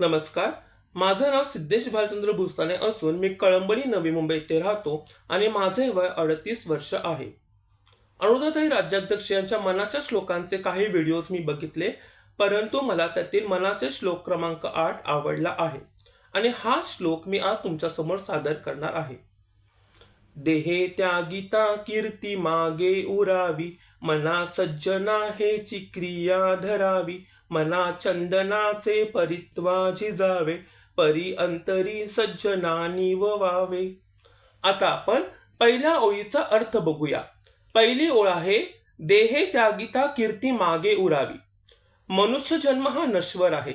नमस्कार. माझं नाव सिद्धेश भालचंद्र भुसाने असून मी कळंबडी नवी मुंबई येथे राहतो आणि माझे वय अडतीस वर्ष आहे. अनुदाताई राज्याध्यक्ष यांच्या मनाच्या श्लोकांचे काही व्हिडिओज मी बघितले परंतु मला त्यातील मनाचे श्लोक क्रमांक आठ आवडला आहे आणि हा श्लोक मी आज तुमच्यासमोर सादर करणार आहे. देहे त्यागिता कीर्ती मागे उरावी मना सज्जना हेची क्रिया धरावी मना चंदनाचे परित्वा झिजावे परी अंतरी सज्जनानी व वावे. आता आपण पहिल्या ओळीचा अर्थ बघूया. पहिली ओळ आहे देहे त्यागिता कीर्ती मागे उरावी. मनुष्य जन्म हा नश्वर आहे.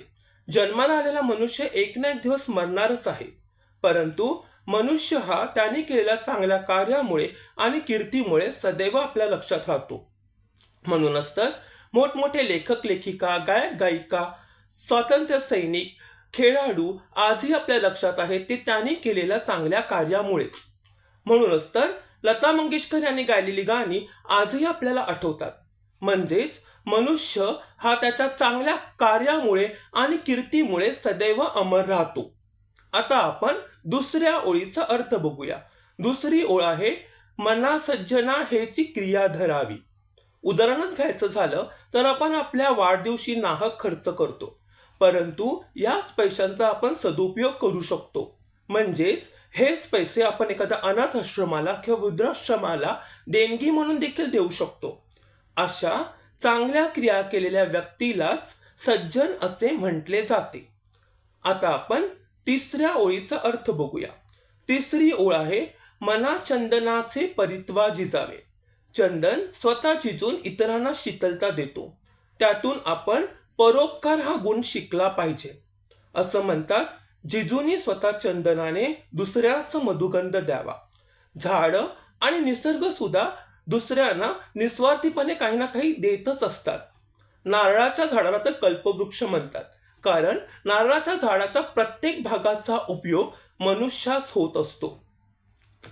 जन्माला आलेला मनुष्य एक ना एक दिवस मरणारच आहे. परंतु मनुष्य हा त्याने केलेल्या चांगल्या कार्यामुळे आणि कीर्तीमुळे सदैव आपल्या लक्षात राहतो. म्हणूनच तर मोठमोठे लेखक लेखिका गायक गायिका स्वातंत्र्य सैनिक खेळाडू आजही आपल्या लक्षात आहेत. ते त्यांनी केलेल्या चांगल्या कार्यामुळेच. म्हणूनच तर लता मंगेशकर यांनी गायलेली गाणी आजही आपल्याला आठवतात. म्हणजेच मनुष्य हा त्याच्या चांगल्या कार्यामुळे आणि कीर्तीमुळे सदैव अमर राहतो. आता आपण दुसऱ्या ओळीचा अर्थ बघूया. दुसरी ओळ आहे मना सज्जना हेची क्रिया धरावी. उदाहरणच घ्यायचं झालं तर आपण आपल्या वाढदिवशी नाहक खर्च करतो. परंतु याच पैशांचा आपण सदुपयोग करू शकतो. म्हणजेच हेच पैसे आपण एखाद्या अनाथ आश्रमाला किंवा वृद्धाश्रमाला देणगी म्हणून देखील देऊ शकतो. अशा चांगल्या क्रिया केलेल्या व्यक्तीलाच सज्जन असे म्हटले जाते. आता आपण तिसऱ्या ओळीचा अर्थ बघूया. तिसरी ओळ आहे मना चंदनाचे परित्वा जिजावे. चंदन स्वतः जिजून इतरांना शीतलता देतो. त्यातून आपण परोपकार हा गुण शिकला पाहिजे. असं म्हणतात जिजूनी स्वतः चंदनाने दुसऱ्याच मधुगंध द्यावा. झाड आणि निसर्ग सुद्धा दुसऱ्यांना निस्वार्थीपणे काही ना काही देतच असतात. नारळाच्या झाडाला तर कल्पवृक्ष म्हणतात कारण नारळाच्या झाडाचा प्रत्येक भागाचा उपयोग मनुष्यास होत असतो.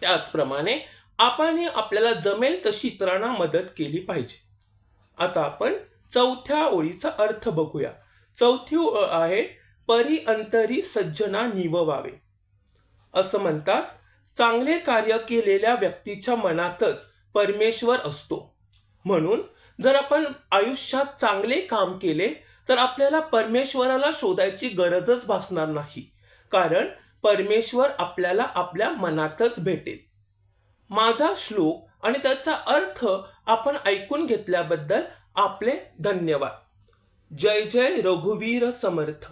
त्याचप्रमाणे आपण आपल्याला जमेल तशी इतरांना मदत केली पाहिजे. आता आपण चौथ्या ओळीचा अर्थ बघूया. चौथी ओळ आहे परी अंतरी सज्जना निववावे. असं म्हणतात चांगले कार्य केलेल्या व्यक्तीच्या मनातच परमेश्वर असतो. म्हणून जर आपण आयुष्यात चांगले काम केले तर आपल्याला परमेश्वराला शोधायची गरजच भासणार नाही. कारण परमेश्वर आपल्याला आपल्या मनातच भेटेल. माझा श्लोक आणि त्याचा अर्थ आपण ऐकून घेतल्याबद्दल आपले धन्यवाद. जय जय रघुवीर समर्थ.